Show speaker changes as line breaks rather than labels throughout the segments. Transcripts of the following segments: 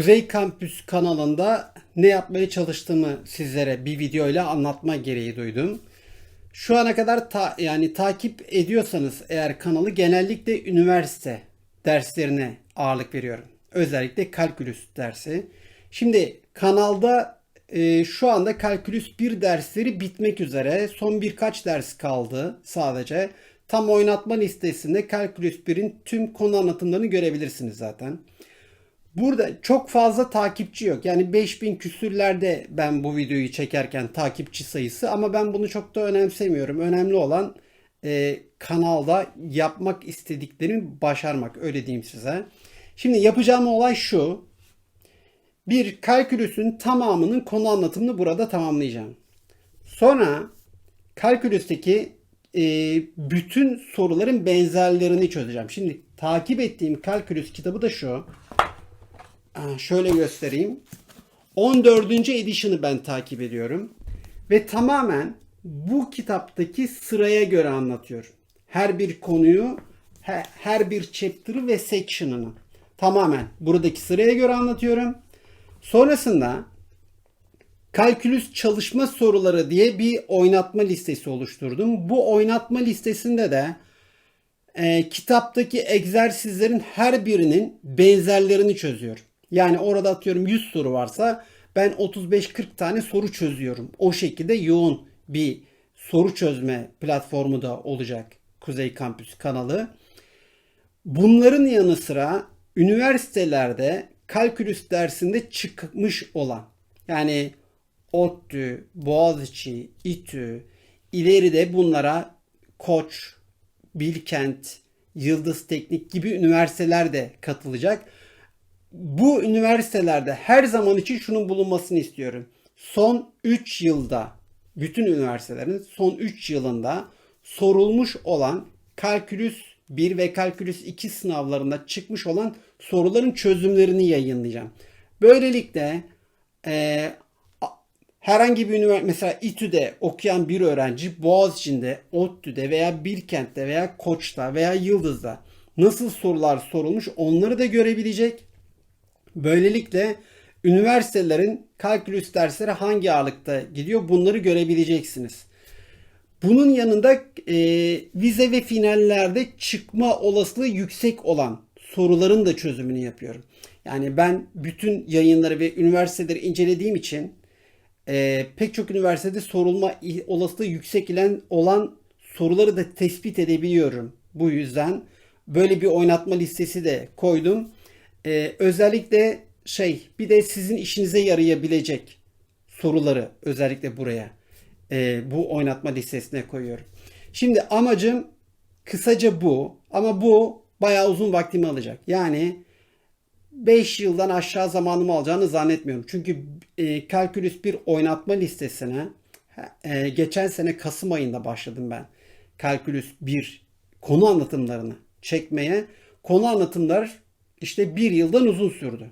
Kuzey Kampüs kanalında ne yapmaya çalıştığımı sizlere bir videoyla anlatma gereği duydum. Şu ana kadar ta- yani takip ediyorsanız eğer kanalı genellikle üniversite derslerine ağırlık veriyorum. Özellikle kalkülüs dersi. Şimdi kanalda e, şu anda kalkülüs 1 dersleri bitmek üzere. Son birkaç ders kaldı sadece. Tam oynatma listesinde kalkülüs 1'in tüm konu anlatımlarını görebilirsiniz zaten. Burada çok fazla takipçi yok. Yani 5000 küsürlerde ben bu videoyu çekerken takipçi sayısı ama ben bunu çok da önemsemiyorum. Önemli olan e, kanalda yapmak istediklerimi başarmak öyle diyeyim size. Şimdi yapacağım olay şu. Bir kalkülüsün tamamının konu anlatımını burada tamamlayacağım. Sonra kalkülüsteki e, bütün soruların benzerlerini çözeceğim. Şimdi takip ettiğim kalkülüs kitabı da şu. Aa, şöyle göstereyim. 14. edition'ı ben takip ediyorum. Ve tamamen bu kitaptaki sıraya göre anlatıyorum. Her bir konuyu, he- her bir chapter'ı ve section'ını tamamen buradaki sıraya göre anlatıyorum. Sonrasında kalkülüs çalışma soruları diye bir oynatma listesi oluşturdum. Bu oynatma listesinde de e, kitaptaki egzersizlerin her birinin benzerlerini çözüyorum. Yani orada atıyorum 100 soru varsa ben 35-40 tane soru çözüyorum. O şekilde yoğun bir soru çözme platformu da olacak Kuzey Kampüs kanalı. Bunların yanı sıra üniversitelerde kalkülüs dersinde çıkmış olan yani ODTÜ, Boğaziçi, İTÜ ileride bunlara Koç, Bilkent, Yıldız Teknik gibi üniversiteler de katılacak. Bu üniversitelerde her zaman için şunun bulunmasını istiyorum. Son 3 yılda bütün üniversitelerin son 3 yılında sorulmuş olan kalkülüs 1 ve kalkülüs 2 sınavlarında çıkmış olan soruların çözümlerini yayınlayacağım. Böylelikle e, herhangi bir üniversite mesela İTÜ'de okuyan bir öğrenci Boğaziçi'nde, ODTÜ'de veya Bilkent'te veya Koç'ta veya Yıldız'da nasıl sorular sorulmuş onları da görebilecek. Böylelikle üniversitelerin kalkülüs dersleri hangi ağırlıkta gidiyor bunları görebileceksiniz. Bunun yanında e, vize ve finallerde çıkma olasılığı yüksek olan soruların da çözümünü yapıyorum. Yani ben bütün yayınları ve üniversiteleri incelediğim için e, pek çok üniversitede sorulma olasılığı yüksek olan soruları da tespit edebiliyorum. Bu yüzden böyle bir oynatma listesi de koydum. E, özellikle şey bir de sizin işinize yarayabilecek soruları özellikle buraya e, bu oynatma listesine koyuyorum. Şimdi amacım kısaca bu ama bu bayağı uzun vaktimi alacak. Yani 5 yıldan aşağı zamanımı alacağını zannetmiyorum. Çünkü e, kalkülüs bir oynatma listesine e, geçen sene Kasım ayında başladım ben. Kalkülüs 1 konu anlatımlarını çekmeye. Konu anlatımlar işte bir yıldan uzun sürdü.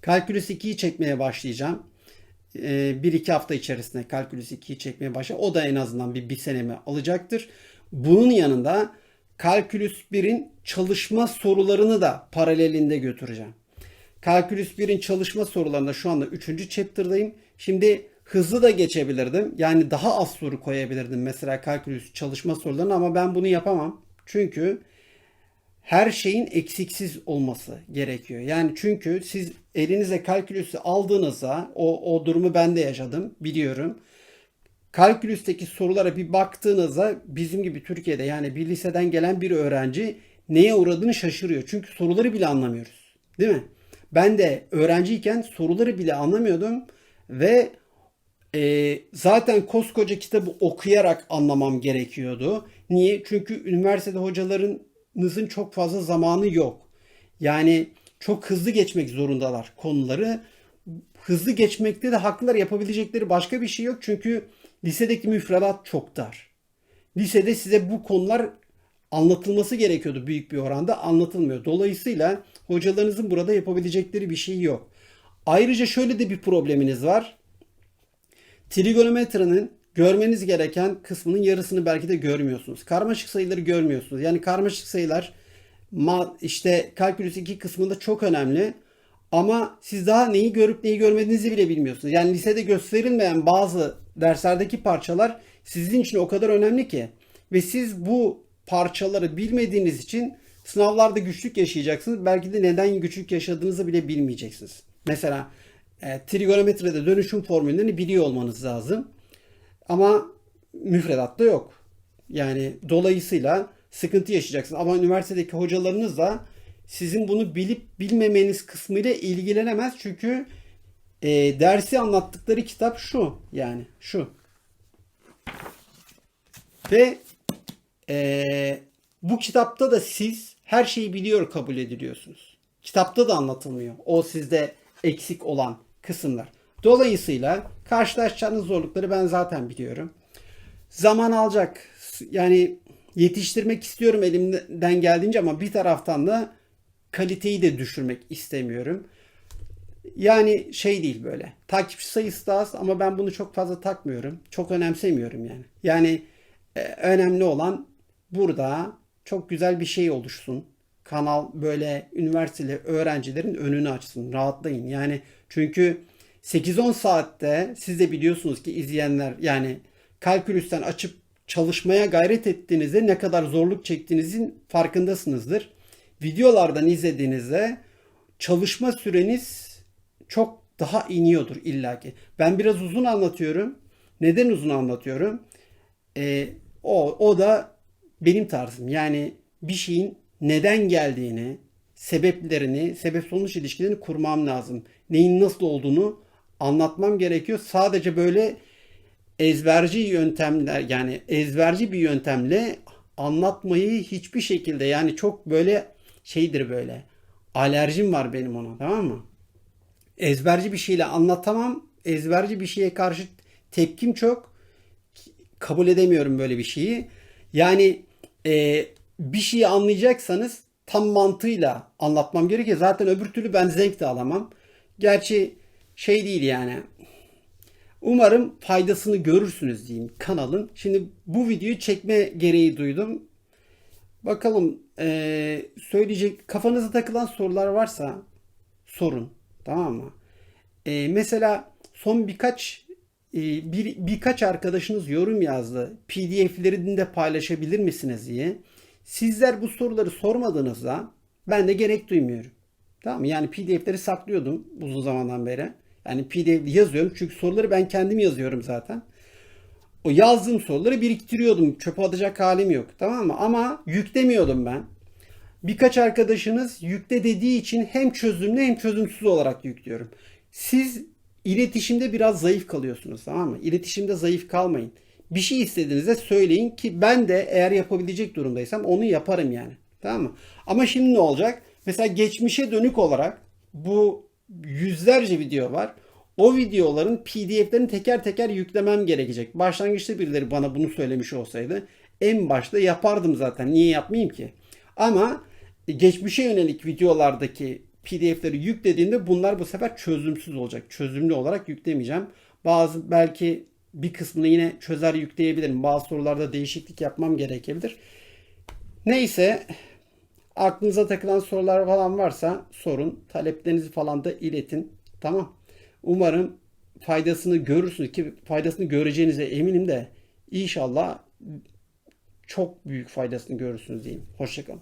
Kalkülüs 2'yi çekmeye başlayacağım. E, bir iki hafta içerisinde kalkülüs 2'yi çekmeye başlayacağım. O da en azından bir, bir senemi alacaktır. Bunun yanında kalkülüs 1'in çalışma sorularını da paralelinde götüreceğim. Kalkülüs 1'in çalışma sorularında şu anda 3. chapter'dayım. Şimdi hızlı da geçebilirdim. Yani daha az soru koyabilirdim mesela kalkülüs çalışma sorularını ama ben bunu yapamam. Çünkü her şeyin eksiksiz olması gerekiyor. Yani çünkü siz elinize kalkülüsü aldığınızda o, o durumu ben de yaşadım biliyorum. Kalkülüsteki sorulara bir baktığınızda bizim gibi Türkiye'de yani bir liseden gelen bir öğrenci neye uğradığını şaşırıyor. Çünkü soruları bile anlamıyoruz. Değil mi? Ben de öğrenciyken soruları bile anlamıyordum ve e, zaten koskoca kitabı okuyarak anlamam gerekiyordu. Niye? Çünkü üniversitede hocalarınızın çok fazla zamanı yok. Yani çok hızlı geçmek zorundalar konuları. Hızlı geçmekte de haklılar yapabilecekleri başka bir şey yok. Çünkü lisedeki müfredat çok dar. Lisede size bu konular anlatılması gerekiyordu büyük bir oranda anlatılmıyor. Dolayısıyla hocalarınızın burada yapabilecekleri bir şey yok. Ayrıca şöyle de bir probleminiz var. Trigonometrinin görmeniz gereken kısmının yarısını belki de görmüyorsunuz. Karmaşık sayıları görmüyorsunuz. Yani karmaşık sayılar işte kalkülüs 2 kısmında çok önemli. Ama siz daha neyi görüp neyi görmediğinizi bile bilmiyorsunuz. Yani lisede gösterilmeyen bazı derslerdeki parçalar sizin için o kadar önemli ki. Ve siz bu parçaları bilmediğiniz için sınavlarda güçlük yaşayacaksınız. Belki de neden güçlük yaşadığınızı bile bilmeyeceksiniz. Mesela e, trigonometride dönüşüm formüllerini biliyor olmanız lazım. Ama müfredatta yok. Yani dolayısıyla sıkıntı yaşayacaksınız. Ama üniversitedeki hocalarınız da sizin bunu bilip bilmemeniz kısmıyla ilgilenemez. Çünkü e, dersi anlattıkları kitap şu. Yani şu. Ve e, bu kitapta da siz her şeyi biliyor kabul ediliyorsunuz. Kitapta da anlatılmıyor. O sizde eksik olan kısımlar. Dolayısıyla karşılaşacağınız zorlukları ben zaten biliyorum. Zaman alacak. Yani yetiştirmek istiyorum elimden geldiğince ama bir taraftan da kaliteyi de düşürmek istemiyorum. Yani şey değil böyle. Takipçi sayısı da az ama ben bunu çok fazla takmıyorum. Çok önemsemiyorum yani. Yani e, önemli olan burada çok güzel bir şey oluşsun. Kanal böyle üniversiteli öğrencilerin önünü açsın. Rahatlayın. Yani çünkü 8-10 saatte siz de biliyorsunuz ki izleyenler yani kalkülüsten açıp çalışmaya gayret ettiğinizde ne kadar zorluk çektiğinizin farkındasınızdır. Videolardan izlediğinizde çalışma süreniz çok daha iniyordur illaki. Ben biraz uzun anlatıyorum. Neden uzun anlatıyorum? Ee, o, o da benim tarzım. Yani bir şeyin neden geldiğini, sebeplerini, sebep sonuç ilişkilerini kurmam lazım. Neyin nasıl olduğunu anlatmam gerekiyor. Sadece böyle ezberci yöntemler yani ezberci bir yöntemle anlatmayı hiçbir şekilde yani çok böyle şeydir böyle alerjim var benim ona tamam mı? Ezberci bir şeyle anlatamam. Ezberci bir şeye karşı tepkim çok. Kabul edemiyorum böyle bir şeyi. Yani e, bir şeyi anlayacaksanız tam mantığıyla anlatmam gerekiyor. Zaten öbür türlü ben zevk de alamam. Gerçi şey değil yani. Umarım faydasını görürsünüz diyeyim kanalın. Şimdi bu videoyu çekme gereği duydum. Bakalım eee, söyleyecek kafanıza takılan sorular varsa sorun. Tamam mı? Eee, mesela son birkaç e, bir, birkaç arkadaşınız yorum yazdı. PDF'lerini de paylaşabilir misiniz diye. Sizler bu soruları sormadığınızda ben de gerek duymuyorum. Tamam mı? Yani PDF'leri saklıyordum uzun zamandan beri. Yani PDF yazıyorum çünkü soruları ben kendim yazıyorum zaten. O yazdığım soruları biriktiriyordum. Çöpe atacak halim yok. Tamam mı? Ama yüklemiyordum ben. Birkaç arkadaşınız yükle dediği için hem çözümlü hem çözümsüz olarak yüklüyorum. Siz iletişimde biraz zayıf kalıyorsunuz tamam mı? İletişimde zayıf kalmayın. Bir şey istediğinizde söyleyin ki ben de eğer yapabilecek durumdaysam onu yaparım yani. Tamam mı? Ama şimdi ne olacak? Mesela geçmişe dönük olarak bu yüzlerce video var. O videoların PDF'lerini teker teker yüklemem gerekecek. Başlangıçta birileri bana bunu söylemiş olsaydı en başta yapardım zaten. Niye yapmayayım ki? Ama geçmişe yönelik videolardaki PDF'leri yüklediğimde bunlar bu sefer çözümsüz olacak. Çözümlü olarak yüklemeyeceğim. Bazı belki bir kısmını yine çözer yükleyebilirim. Bazı sorularda değişiklik yapmam gerekebilir. Neyse aklınıza takılan sorular falan varsa sorun. Taleplerinizi falan da iletin. Tamam. Umarım faydasını görürsünüz ki faydasını göreceğinize eminim de inşallah çok büyük faydasını görürsünüz diyeyim. Hoşçakalın.